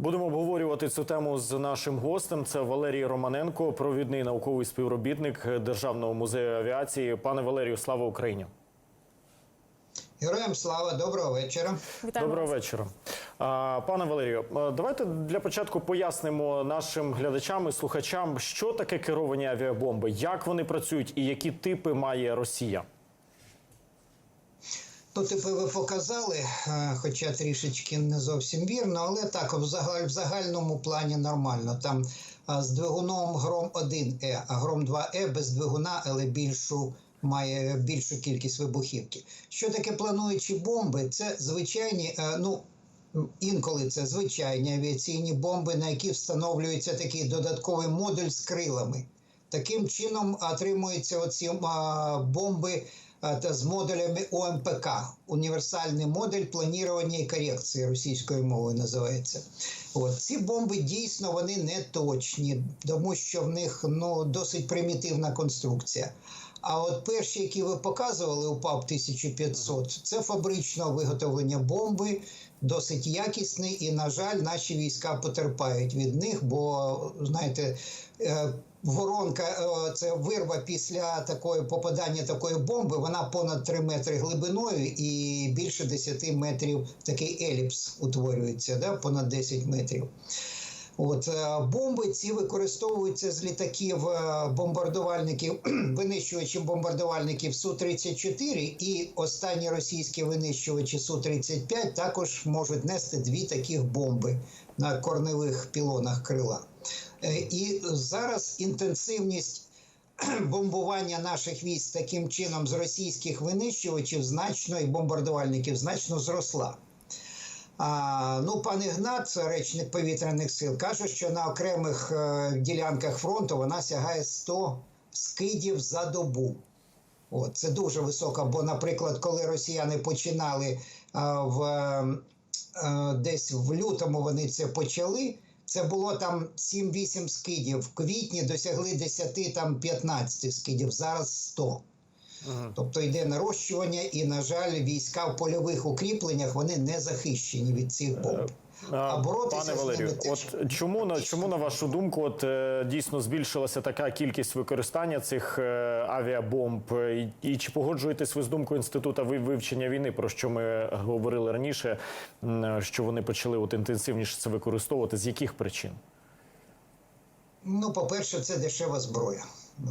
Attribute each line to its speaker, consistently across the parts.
Speaker 1: Будемо обговорювати цю тему з нашим гостем. Це Валерій Романенко, провідний науковий співробітник Державного музею авіації. Пане Валерію, слава Україні!
Speaker 2: Героям слава, доброго вечора.
Speaker 3: Вітаємо
Speaker 1: Доброго вечора. Пане Валерію, давайте для початку пояснимо нашим глядачам і слухачам, що таке керовані авіабомби, як вони працюють і які типи має Росія.
Speaker 2: Ну, типи ви показали, е, хоча трішечки не зовсім вірно, але так, в, загаль, в загальному плані нормально. Там е, з двигуном Гром 1Е, а Гром 2Е без двигуна, але більшу. Має більшу кількість вибухівки. Що таке плануючі бомби? Це звичайні, е, ну інколи це звичайні авіаційні бомби, на які встановлюється такий додатковий модуль з крилами. Таким чином отримуються оці бомби з модулями ОМПК. Універсальний модуль планування і корекції російською мовою називається. От ці бомби дійсно вони не точні, тому що в них ну досить примітивна конструкція. А от перші, які ви показували у ПАП 1500, це фабричного виготовлення бомби, досить якісний, і, на жаль, наші війська потерпають від них, бо знаєте. Воронка, е, це вирва після такої попадання такої бомби, вона понад 3 метри глибиною і більше 10 метрів такий еліпс утворюється, да, понад 10 метрів. От е, бомби ці використовуються з літаків е, бомбардувальників, винищувачів бомбардувальників Су-34 і останні російські винищувачі Су-35 також можуть нести дві таких бомби на корневих пілонах крила. Е, І зараз інтенсивність бомбування наших військ таким чином з російських винищувачів значно і бомбардувальників значно зросла. А, ну, пан Ігнат, речник повітряних сил, каже, що на окремих е, ділянках фронту вона сягає 100 скидів за добу. От, це дуже високо, бо, наприклад, коли росіяни починали а, в, е, десь в лютому вони це почали. Це було там 7-8 скидів. В квітні досягли 10 там 15 скидів, зараз 100. Тобто йде нарощування, і, на жаль, війська в польових укріпленнях вони не захищені від цих бомб. А боротися
Speaker 1: Пане
Speaker 2: з
Speaker 1: Валерію,
Speaker 2: ними
Speaker 1: от чому на чому на вашу думку, от е, дійсно збільшилася така кількість використання цих е, авіабомб? І, і чи погоджуєтесь ви з думкою інституту ви- вивчення війни, про що ми говорили раніше, що вони почали от інтенсивніше це використовувати? З яких причин?
Speaker 2: Ну, по-перше, це дешева зброя.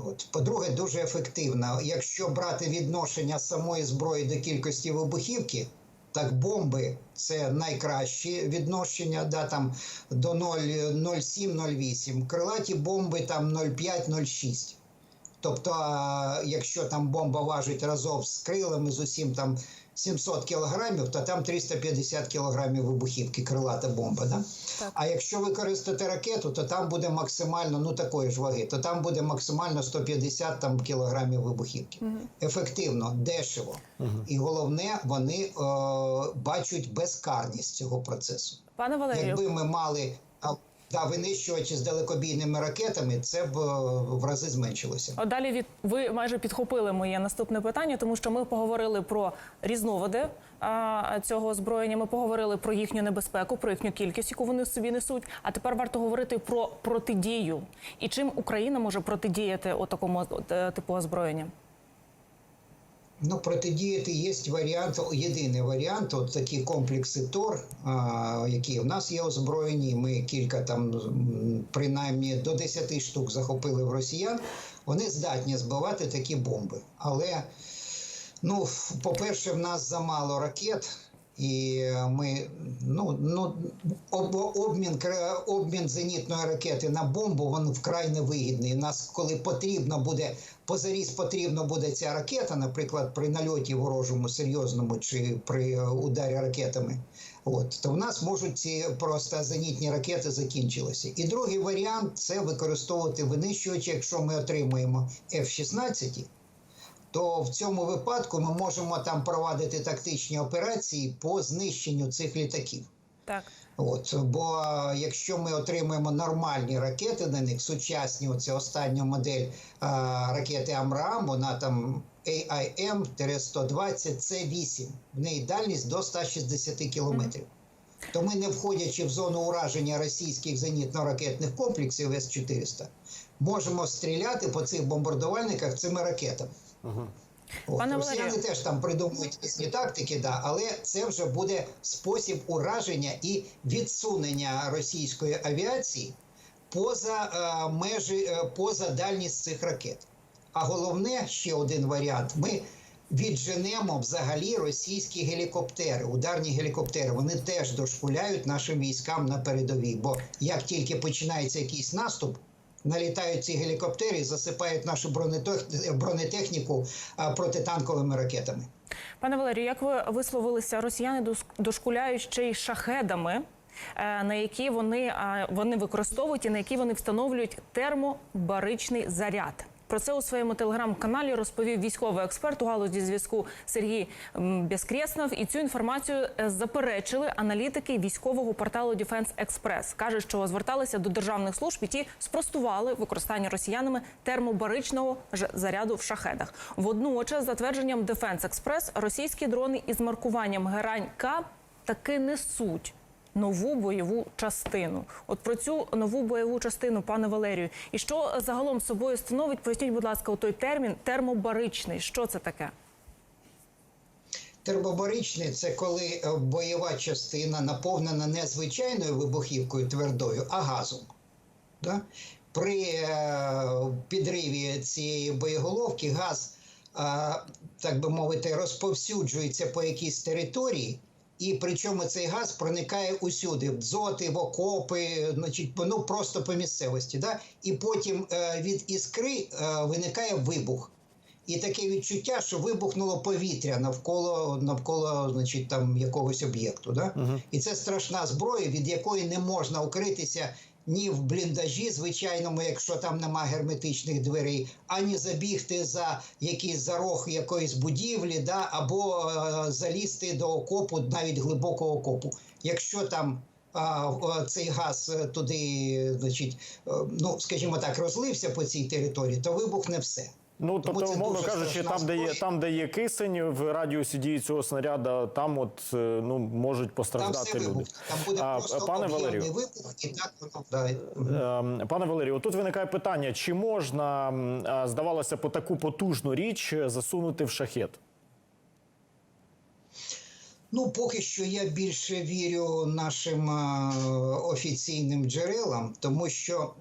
Speaker 2: От. По-друге, дуже ефективна. Якщо брати відношення самої зброї до кількості вибухівки, так бомби це найкращі відношення, да, там до 0,7-0,8. Крилаті бомби там 0,5-0,6. Тобто, якщо там бомба важить разом з крилами, з усім там 700 кілограмів, то там 350 кілограмів вибухівки, крилата бомба. Да?
Speaker 3: Так.
Speaker 2: А якщо використати ракету, то там буде максимально ну такої ж ваги, то там буде максимально 150 там, кілограмів вибухівки. Ефективно, дешево. І головне, вони е, бачать безкарність цього процесу.
Speaker 3: Пане Валерію,
Speaker 2: Якби ми мали да, винищувачі з далекобійними ракетами, це б е, в рази зменшилося.
Speaker 3: от далі від ви майже підхопили моє наступне питання, тому що ми поговорили про різновиди а, цього озброєння. Ми поговорили про їхню небезпеку, про їхню кількість, яку вони собі несуть. А тепер варто говорити про протидію і чим Україна може протидіяти такому типу озброєння.
Speaker 2: Ну, протидіяти є варіант, єдиний варіант, от такі комплекси ТОР, а, які в нас є озброєні. Ми кілька там, принаймні до 10 штук захопили в росіян. Вони здатні збивати такі бомби. Але, ну, по-перше, в нас замало ракет. І ми ну ну об, обмін обмін зенітної ракети на бомбу він вкрай невигідний. Нас, коли потрібно буде позаріз, потрібно буде ця ракета, наприклад, при нальоті ворожому серйозному чи при е, ударі ракетами. От то в нас можуть ці просто зенітні ракети закінчилися. І другий варіант це використовувати винищувачі, якщо ми отримуємо F-16, то в цьому випадку ми можемо там провадити тактичні операції по знищенню цих літаків.
Speaker 3: Так.
Speaker 2: От, бо якщо ми отримаємо нормальні ракети на них, сучасні, оце остання модель а, ракети Амрам, вона там AIM-120 C8, в неї дальність до 160 кілометрів. То ми, не входячи в зону ураження російських зенітно-ракетних комплексів С-400, можемо стріляти по цих бомбардувальниках цими ракетами. От,
Speaker 3: Пане
Speaker 2: росіяни
Speaker 3: Валерію.
Speaker 2: теж там придумують різні тактики, да, але це вже буде спосіб ураження і відсунення російської авіації поза е, межі, е, поза дальність цих ракет. А головне, ще один варіант: ми відженемо взагалі російські гелікоптери, ударні гелікоптери. Вони теж дошкуляють нашим військам на передовій. Бо як тільки починається якийсь наступ, налітають ці гелікоптери засипають нашу бронетех- бронетехніку протитанковими ракетами.
Speaker 3: Пане Валерію, як ви висловилися, росіяни дошкуляють ще й шахедами, е, на які вони, вони використовують і на які вони встановлюють термобаричний заряд. Про це у своєму телеграм-каналі розповів військовий експерт у галузі зв'язку Сергій м, І цю інформацію е, заперечили аналітики військового порталу Defense Express. каже, що зверталися до державних служб, і ті спростували використання росіянами термобаричного заряду в шахедах. Водночас, за твердженням Defense Express, російські дрони із маркуванням Герань К таки несуть. Нову бойову частину. От про цю нову бойову частину, пане Валерію, і що загалом собою становить? Поясніть, будь ласка, той термін термобаричний. Що це таке?
Speaker 2: Термобаричний це коли е, бойова частина наповнена не звичайною вибухівкою твердою, а газом. Да? При е, підриві цієї боєголовки газ, е, так би мовити, розповсюджується по якійсь території, і причому цей газ проникає усюди, в дзоти, в окопи, значить, ну просто по місцевості. Да? І потім е, від іскри е, виникає вибух. І таке відчуття, що вибухнуло повітря навколо навколо значить, там якогось об'єкту. Да? І це страшна зброя, від якої не можна укритися ні в бліндажі, звичайному, якщо там нема герметичних дверей, ані забігти за якийсь зарог якоїсь будівлі, да? або е, залізти до окопу, навіть глибокого окопу. Якщо там а, цей газ е, туди, значить, е, ну скажімо так, розлився по цій території, то вибухне все.
Speaker 1: Ну,
Speaker 2: Тому
Speaker 1: тобто, умовно кажучи, там де, є, там, де є кисень в радіусі дії цього снаряда, там от е, ну можуть постраждати
Speaker 2: все
Speaker 1: люди.
Speaker 2: вибух. Там буде
Speaker 1: А,
Speaker 2: просто
Speaker 1: пане Валерію.
Speaker 2: вибух, і так воно.
Speaker 1: Ем, Пане Валерію, тут виникає питання: чи можна, здавалося, по таку потужну річ засунути в шахет?
Speaker 2: Ну, поки що я більше вірю нашим е, офіційним джерелам, тому що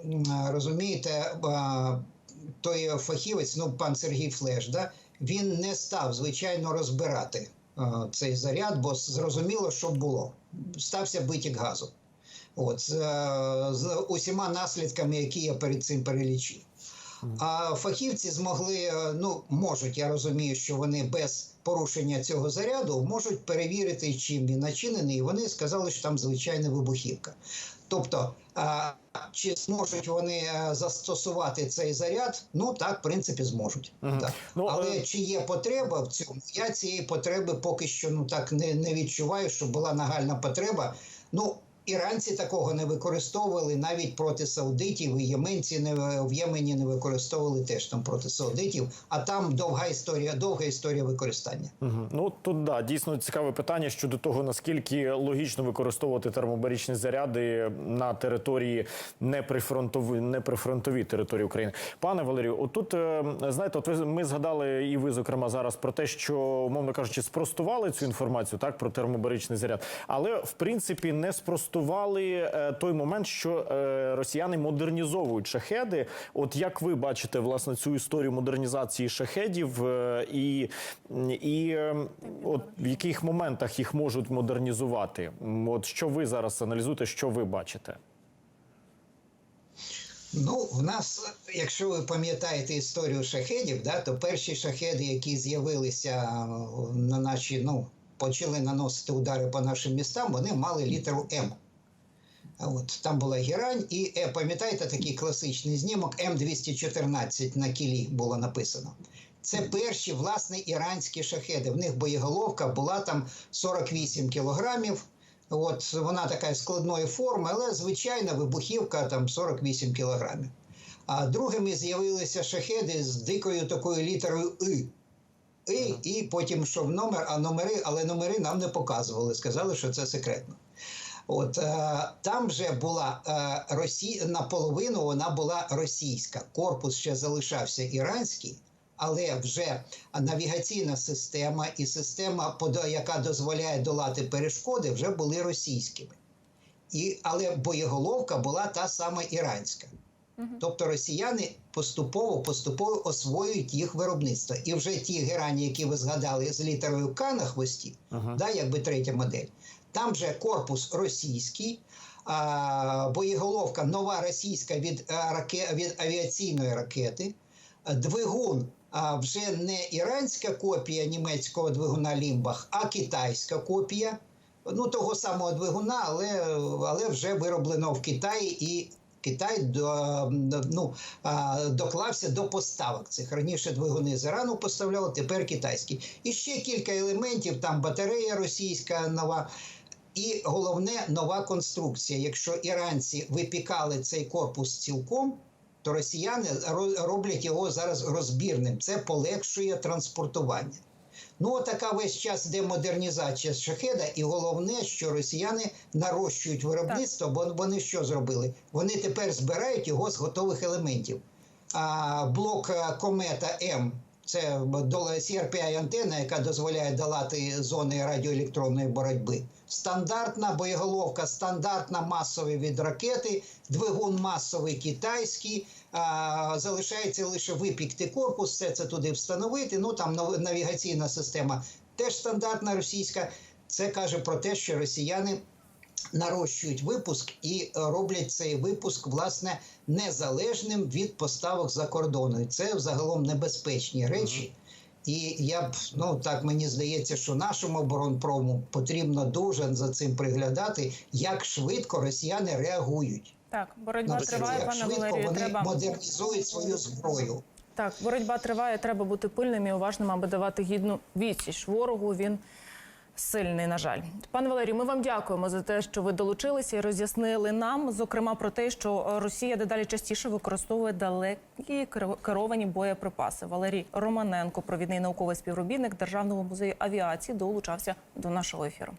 Speaker 2: розумієте, е, той фахівець, ну пан Сергій Флеш, да, він не став звичайно розбирати е, цей заряд, бо зрозуміло, що було. Стався битік газу. От з, е, з усіма наслідками, які я перед цим перелічив. А фахівці змогли, е, ну можуть, я розумію, що вони без порушення цього заряду можуть перевірити, чим він начинений. І вони сказали, що там звичайна вибухівка. Тобто, а, чи зможуть вони е, застосувати цей заряд? Ну так, в принципі, зможуть. Так.
Speaker 1: Ну,
Speaker 2: Але
Speaker 1: е,
Speaker 2: чи є потреба в цьому? Я цієї потреби поки що ну так не, не відчуваю, що була нагальна потреба. Ну, іранці такого не використовували навіть проти саудитів, і єменці не в Ємені не використовували теж там проти саудитів. А там довга історія, довга історія використання.
Speaker 1: Мгм. Ну тут да дійсно цікаве питання щодо того, наскільки логічно використовувати термобаричні заряди на території неприфронтові, неприфронтовій території України. Пане Валерію, отут е, знаєте, от ви ми згадали, і ви зокрема зараз про те, що умовно кажучи, спростували цю інформацію так про термобаричний заряд, але в принципі не спростували е, той момент, що е, росіяни модернізовують шахеди. От як ви бачите власне цю історію модернізації шахедів е, і, і от в яких моментах їх можуть модернізувати? От що ви зараз аналізуєте, що ви бачите?
Speaker 2: Ну, в нас, якщо ви пам'ятаєте історію шахедів, да, то перші шахеди, які з'явилися на наші, ну, почали наносити удари по нашим містам, вони мали літеру М. От там була герань, і е, пам'ятаєте такий класичний знімок М214 на кілі було написано. Це перші власне іранські шахеди. В них боєголовка була там 48 кілограмів. От вона така складної форми, але звичайна вибухівка там 48 кілограмів. А другими з'явилися шахеди з дикою такою літерою И. І, і потім йшов номер, а номери, але номери нам не показували, сказали, що це секретно. От е, там вже була е, Росі... наполовину вона була російська. Корпус ще залишався іранський, але вже навігаційна система і система, яка дозволяє долати перешкоди, вже були російськими. І, але боєголовка була та сама іранська. Тобто росіяни поступово поступово освоюють їх виробництво. І вже ті герані, які ви згадали з літерою К на хвості, да, якби третя модель, там же корпус російський, боєголовка нова російська від, а, раке, від авіаційної ракети, двигун. А вже не іранська копія німецького двигуна Лімбах, а китайська копія. Ну, того самого двигуна, але, але вже вироблено в Китаї і Китай до, ну, доклався до поставок цих. Раніше двигуни з Ірану поставляли, тепер китайські. І ще кілька елементів, там батарея російська нова. І головне нова конструкція. Якщо іранці випікали цей корпус цілком, то росіяни ро- роблять його зараз розбірним. Це полегшує транспортування. Ну, така весь час йде модернізація шахеда, і головне, що росіяни нарощують виробництво, бо вони що зробили? Вони тепер збирають його з готових елементів. А блок е, комета М це crpi антенна, яка дозволяє долати зони радіоелектронної боротьби. Стандартна боєголовка, стандартна масовий від ракети, двигун масовий китайський. А, залишається лише випікти корпус, все це туди встановити. Ну там нав- навігаційна система теж стандартна російська. Це каже про те, що росіяни нарощують випуск і е, роблять цей випуск власне незалежним від поставок за кордону. І це взагалом небезпечні речі. І я б ну так мені здається, що нашому оборонпрому потрібно дуже за цим приглядати, як швидко росіяни реагують.
Speaker 3: Так, боротьба
Speaker 2: це,
Speaker 3: триває,
Speaker 2: як
Speaker 3: пане
Speaker 2: швидко
Speaker 3: Валерію.
Speaker 2: вони
Speaker 3: Треба
Speaker 2: модернізують свою зброю.
Speaker 3: так, боротьба триває. Треба бути пильним і уважним, аби давати гідну відсіч ворогу. Він сильний, на жаль. Пане Валерію, ми вам дякуємо за те, що ви долучилися і роз'яснили нам, зокрема про те, що е, Росія дедалі частіше використовує далекі керо- керовані боєприпаси. Валерій Романенко, провідний науковий співробітник Державного музею авіації, долучався до нашого ефіру.